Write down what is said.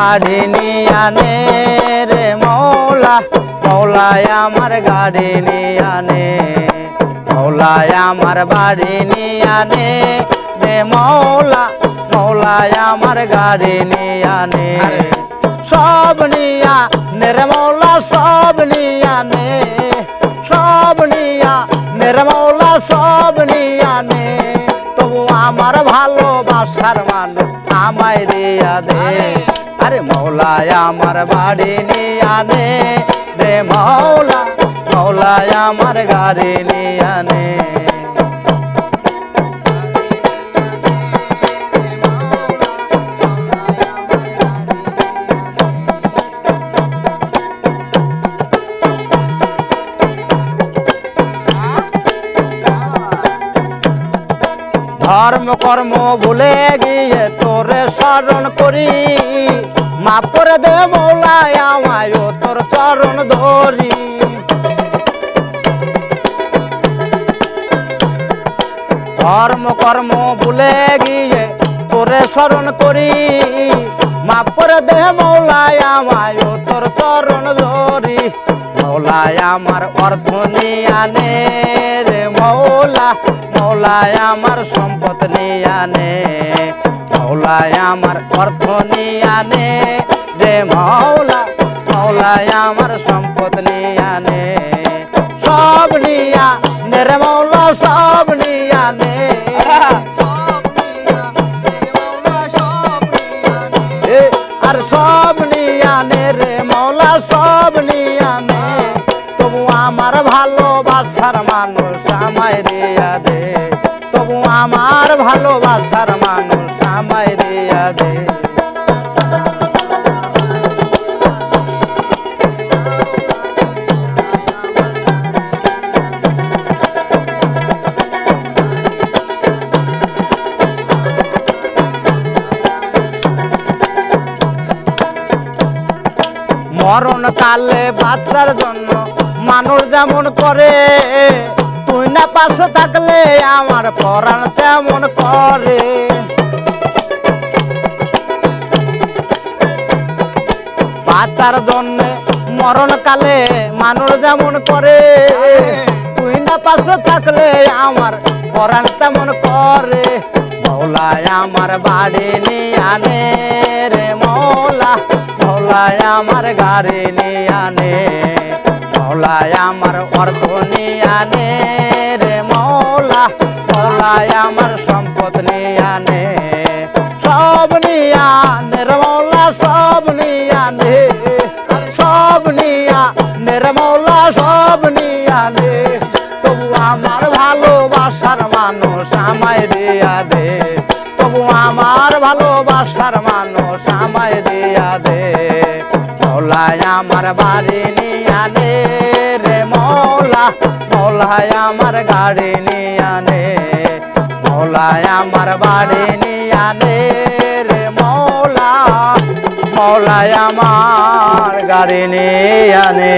বাড়ি নিয়ে আনে রে মৌলা মৌলায় আমার গাড়ি নিয়ে আনে মৌলায় আমার বাড়ি নিয়ে আনে রে মৌলা মৌলায় আমার গাড়ি নিয়ে আনে। সব নিয়া নির্মলা সব নিয়া নে সব নিয়া নির্মলা সব নিয়া নে। তবু আমার ভালোবাসার মানুষ আমায় দিয়া দে। আরে মৌলায় আমার বাড়ি নিয়ে রে মৌলা মৌলায় আমার গাড়ি নিয়া ধর্ম কর্ম ভুলে গিয়ে তোরে স্মরণ করি। মাফ করে দে মৌলায় আমায় তোর চরণ ধরি। ধর্ম কর্ম ভুলে গিয়ে তোরে স্মরণ করি। মাফ করে দে মৌলায় আমায় তোর চরণ ধরি। মৌলায় আমার অর্থ নিয়ে আনে রে মৌলা। মৌলায় আমার সম্পদ নিয়ে আনে মৌলায় আমার অর্থ নিয়ে আনে। রে মৌলা মৌলায় আমার সম্পদ নিয়ে আনে সব নিয়া রে মৌলা সব নিয়া নে। এ, আর সব নিয়া নে রে মৌলা সব নিয়া নে। তবু আমার ভালোবাসার মানুষ ভালোবাসার মানুষ আমায় দিয়া দে। মরণ কালে বাচ্চার জন্য মানুষ যেমন করে তুই না পাশে থাকলে আমার পরাণ তেমন করে বাচ্চার জন্য মরণ কালে মানুষ যেমন করে তুই না পাশে থাকলে আমার পরাণ তেমন করে। মৌলায় আমার বাড়ি নিয়ে আনে রে মৌলা, মৌলায় আমার গাড়ি নিয়ে আনে। মৌলায় আমার অর্থ নিয়ে আনে রে মৌলা, মৌলায় আমার সম্পদ নিয়ে আনে সব নিয়ে আনে রে মৌলা, সব নিয়ে আনে সব নিয়ে রে মৌলা, সব নিয়ে আনে তবু আমার ভালোবাসার মানুষ আমায় দিয়া দে। তবু আমার ভালোবাসার মানুষ মৌলায় আমার বাড়ি নিয়ে আনে রে মৌলা, মৌলায় আমার গাড়ি নিয়ে আনে, মৌলায় আমার বাড়ি নিয়ে আনে রে মৌলা, মৌলায় আমার গাড়ি নিয়ে আনে।